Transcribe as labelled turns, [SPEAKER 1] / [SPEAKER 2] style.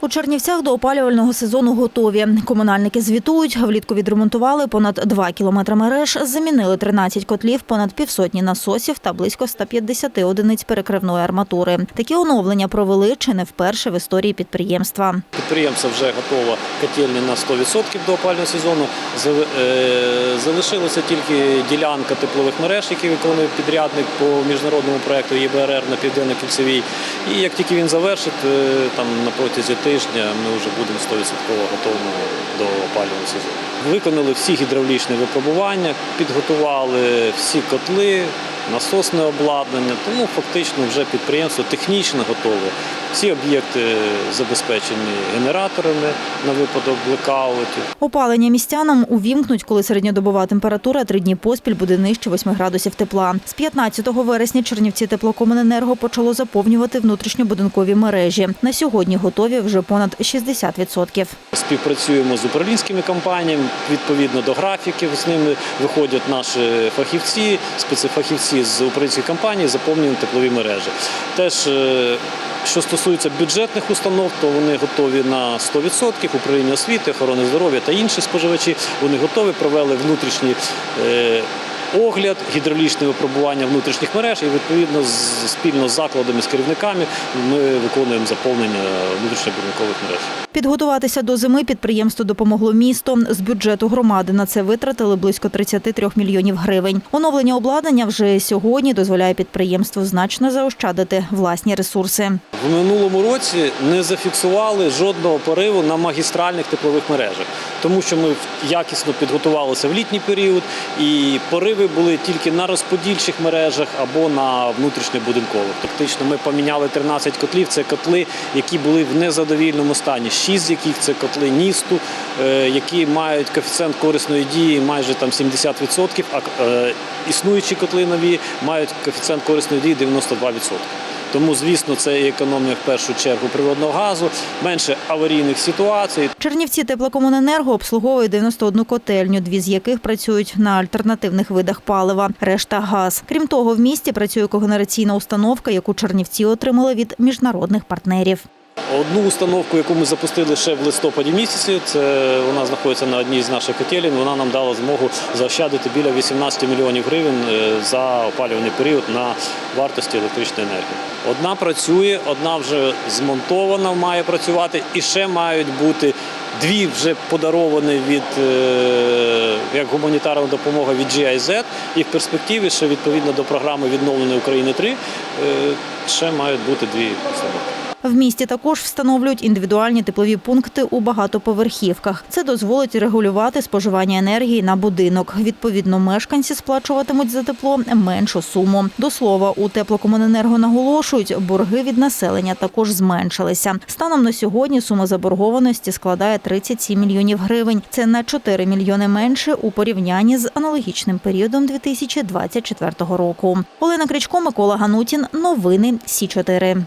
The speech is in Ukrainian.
[SPEAKER 1] У Чернівцях до опалювального сезону готові. Комунальники звітують, влітку відремонтували понад 2 кілометри мереж, замінили 13 котлів, понад півсотні насосів та близько 150 одиниць перекривної арматури. Такі оновлення провели чи не вперше в історії підприємства.
[SPEAKER 2] Підприємство вже готово котельні на 100% до опалювального сезону. Е, Залишилася тільки ділянка теплових мереж, які виконує підрядник по міжнародному проєкту ЄБРР на Південно-Кільцевій. І як тільки він завершить, е, там на протязі тижня ми вже будемо 100% готовими до опалювального сезону. Виконали всі гідравлічні випробування, підготували всі котли, насосне обладнання, тому фактично вже підприємство технічно готове. Всі об'єкти забезпечені генераторами на випадок блекаутів.
[SPEAKER 1] Опалення містянам увімкнуть, коли середньодобова температура три дні поспіль буде нижче 8 градусів тепла. З 15 вересня Чернівці теплокомуненерго почало заповнювати внутрішньобудинкові мережі. На сьогодні готові вже понад 60%.
[SPEAKER 2] Співпрацюємо з управлінськими компаніями відповідно до графіків. З ними виходять наші фахівці, спецфахівці з управлінських компаній, заповнюємо теплові мережі. Теж е, що стосується бюджетних установ, то вони готові на 100%. Управління освіти, охорони здоров'я та інші споживачі вони готові, провели внутрішні. Огляд, гідравлічне випробування внутрішніх мереж і відповідно спільно з закладами, з керівниками ми виконуємо заповнення внутрішньобудинкових мереж.
[SPEAKER 1] Підготуватися до зими підприємство допомогло місто. З бюджету громади на це витратили близько 33 мільйонів гривень. Оновлення обладнання вже сьогодні дозволяє підприємству значно заощадити власні ресурси.
[SPEAKER 2] В минулому році не зафіксували жодного пориву на магістральних теплових мережах, тому що ми якісно підготувалися в літній період, і пориви були тільки на розподільчих мережах або на внутрішньобудинкових. Фактично, ми поміняли 13 котлів. Це котли, які були в незадовільному стані. Шість з яких це котли НІСТу, е, які мають коефіцієнт корисної дії майже там 70%, а е, існуючі котли нові мають коефіцієнт корисної дії 92%. Тому, звісно, це і економія в першу чергу природного газу, менше аварійних ситуацій.
[SPEAKER 1] Чернівці теплокомуненерго обслуговує 91 котельню, дві з яких працюють на альтернативних видах палива, решта газ. Крім того, в місті працює когенераційна установка, яку Чернівці отримали від міжнародних партнерів.
[SPEAKER 2] Одну установку, яку ми запустили ще в листопаді місяці, це вона знаходиться на одній з наших котелень. Вона нам дала змогу заощадити біля 18 мільйонів гривень е, за опалювальний період на вартості електричної енергії. Одна працює, одна вже змонтована, має працювати, і ще мають бути. Дві вже подаровані від е, як гуманітарна допомога від GIZ, і в перспективі ще відповідно до програми відновлення України 3 е, ще мають бути дві установки.
[SPEAKER 1] В місті також встановлюють індивідуальні теплові пункти у багатоповерхівках. Це дозволить регулювати споживання енергії на будинок. Відповідно, мешканці сплачуватимуть за тепло меншу суму. До слова, у теплокомуненерго наголошують, борги від населення також зменшилися. Станом на сьогодні сума заборгованості складає 37 мільйонів гривень. Це на 4 мільйони менше у порівнянні з аналогічним періодом 2024 року. Олена Кричко, Микола Ганутін. Новини Сі 4